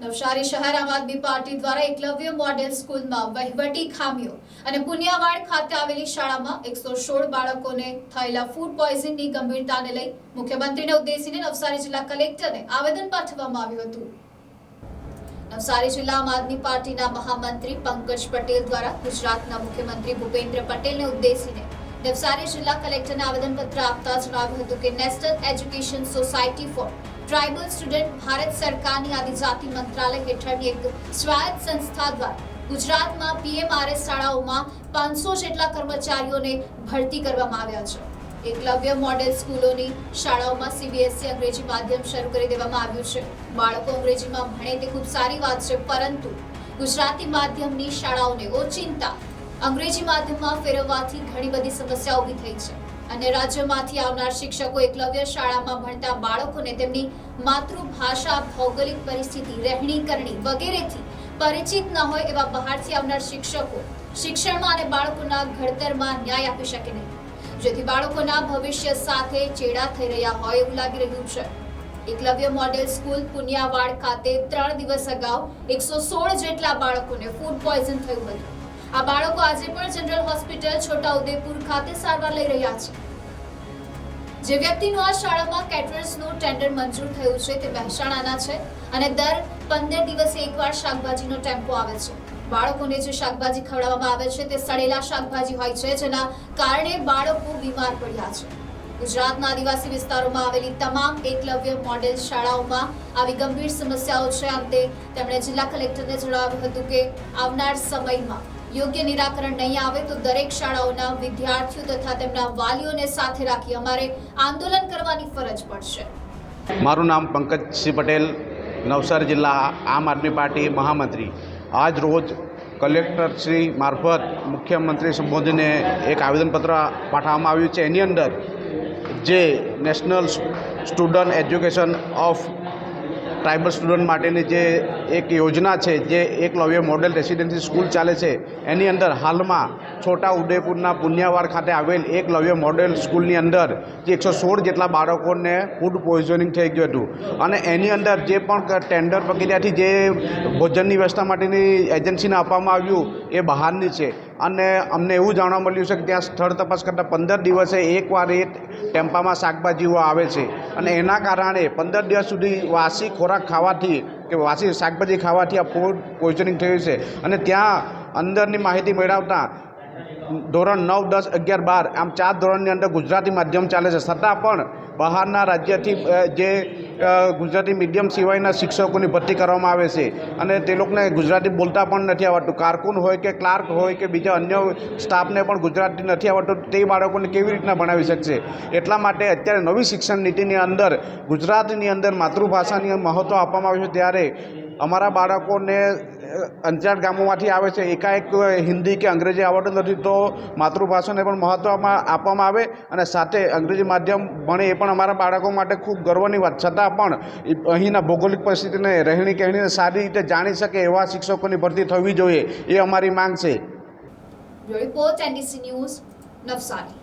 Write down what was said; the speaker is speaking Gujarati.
નવસારી શહેર આમ આદમી પાર્ટી દ્વારા એકલવ્ય મોડેલ સ્કૂલમાં વહીવટી ખામીઓ અને પુનિયાવાડ ખાતે આવેલી શાળામાં એકસો સોળ બાળકોને થયેલા ફૂડ પોઈઝનની ગંભીરતાને લઈ મુખ્યમંત્રીને ઉદ્દેશીને નવસારી જિલ્લા કલેક્ટરને આવેદન પાઠવવામાં આવ્યું હતું. નવસારી જિલ્લા આમ આદમી પાર્ટીના મહામંત્રી પંકજ પટેલ દ્વારા ગુજરાતના મુખ્યમંત્રી ભૂપેન્દ્ર પટેલને ઉદ્દેશીને નવસારી જિલ્લા કલેક્ટરને આવેદનપત્ર આપતા જણાવ્યું હતું કે national education society for tribal student Bharat સરકારની આદિજાતિ મંત્રાલય હેઠળની એક સ્વાયત્ત સંસ્થા દ્વારા ગુજરાતમાં પીએમઆરએસ શાળાઓમાં પાંચસો જેટલા કર્મચારીઓને ભરતી કરવામાં આવ્યા છે. એકલવ્ય મોડેલ સ્કૂલોની શાળાઓમાં સીબીએસસી અંગ્રેજી માધ્યમ શરૂ કરી દેવામાં આવ્યું છે. બાળકો અંગ્રેજીમાં ભણે તે ખૂબ સારી વાત છે, પરંતુ ગુજરાતી માધ્યમની શાળાઓને ઓચિંતા અંગ્રેજી માધ્યમમાં ફેરવવાથી ઘણી બધી સમસ્યાઓ ઊભી થઈ છે. અન્ય રાજ્યમાંથી આવનાર શિક્ષકો એકલવ્ય શાળામાં ભણતા બાળકોને તેમની માતૃભાષા, ભૌગોલિક પરિસ્થિતિ રહેણી કરણી વગેરેથી પરિચિત ન હોય એવા બહારથી આવનાર શિક્ષકો શિક્ષણમાં અને બાળકોના ઘડતરમાં ન્યાય આપી શકે નહીં. જેથી બાળકોના ભવિષ્ય સાથે ચેડા થઈ રહ્યા હોય એવું લાગી રહ્યું છે. એકલવ્ય મોડેલ સ્કૂલ પુનિયાવાડ ખાતે ત્રણ દિવસ અગાઉ એકસો સોળ જેટલા બાળકોને ફૂડ પોઈઝન થયું હતું. આ બાળકો આજે પણ જનરલ હોસ્પિટલ છોટાઉદેપુર ખાતે સારવાર લઈ રહ્યા છે. જે વ્યક્તિનું આ શાળામાં કેટરર્સનું ટેન્ડર મંજૂર થયું છે તે મહેસાણાના છે અને દર પંદર દિવસે એકવાર શાકભાજીનો ટેમ્પો આવે છે. બાળકોને જે શાકભાજી ખવડાવવામાં આવે છે તે સડેલા શાકભાજી હોય છે, જેના કારણે બાળકો બીમાર પડ્યા છે. ગુજરાતના આદિવાસી વિસ્તારોમાં આવેલી તમામ એકલવ્ય મોડેલ શાળાઓમાં આવી ગંભીર સમસ્યાઓ છે. અંતે તેમણે જિલ્લા કલેક્ટરને જણાવ્યું હતું કે આવનાર સમયમાં યોગ્ય નિરાકરણ નહીં આવે તો દરેક શાળાઓના વિદ્યાર્થીઓ તથા તેમના વાલીઓને સાથે રાખી અમારે આંદોલન કરવાની ફરજ પડશે. મારું નામ પંકજસિંહ પટેલ, નવસારી જિલ્લા આમ આદમી પાર્ટી મહામંત્રી. આજ રોજ કલેક્ટરશ્રી મારફત મુખ્યમંત્રી સંબોધીને એક આવેદનપત્ર પાઠવવામાં આવ્યું છે. એની અંદર જે national student education of tribal student માટેની જે એક યોજના છે, જે એકલવ્ય મોડેલ રેસિડેન્સી સ્કૂલ ચાલે છે, એની અંદર હાલમાં છોટા ઉદયપુરના પુન્યાવાડ ખાતે આવેલ એકલવ્ય મોડેલ સ્કૂલની અંદર જે એકસો સોળ જેટલા બાળકોને ફૂડ પોઈઝનિંગ થઈ ગયું હતું. અને એની અંદર જે પણ ટેન્ડર પ્રક્રિયાથી જે ભોજનની વ્યવસ્થા માટેની એજન્સીને આપવામાં આવ્યું, એ બહારની છે. અને અમને એવું જાણવા મળ્યું છે કે ત્યાં સ્થળ તપાસ કરતાં પંદર દિવસે એકવાર એ ટેમ્પામાં શાકભાજીઓ આવે છે. અને એના કારણે પંદર દિવસ સુધી વાસી ખોરાક ખાવાથી કે વાસી શાકભાજી ખાવાથી આ ફૂડ પોઈઝનિંગ થયું છે. અને ત્યાં અંદરની માહિતી મેળવતા ધોરણ નવ, દસ, અગિયાર, બાર, આમ ચાર ધોરણની અંદર ગુજરાતી માધ્યમ ચાલે છે. છતાં પણ બહારના રાજ્યથી જે ગુજરાતી મીડિયમ સિવાયના શિક્ષકોની ભરતી કરવામાં આવે છે અને તે લોકોને ગુજરાતી બોલતા પણ નથી આવડતું. કારકુન હોય કે ક્લાર્ક હોય કે બીજા અન્ય સ્ટાફને પણ ગુજરાતી નથી આવડતું. તે બાળકોને કેવી રીતના ભણાવી શકશે? એટલા માટે અત્યારે નવી શિક્ષણ નીતિની અંદર, ગુજરાતની અંદર માતૃભાષાની મહત્ત્વ આપવામાં આવ્યું છે. ત્યારે અમારા બાળકોને અંજાર ગામોમાંથી આવે છે, એકાએક હિન્દી કે અંગ્રેજી આવડતું નથી તો માતૃભાષાને પણ મહત્ત્વમાં આપવામાં આવે અને સાથે અંગ્રેજી માધ્યમ ભણે એ પણ અમારા બાળકો માટે ખૂબ ગર્વની વાત. છતાં પણ અહીંના ભૌગોલિક પરિસ્થિતિને રહેણી કહેણીને સારી રીતે જાણી શકે એવા શિક્ષકોની ભરતી થવી જોઈએ એ અમારી માંગ છે. ન્યૂઝ નવસારી.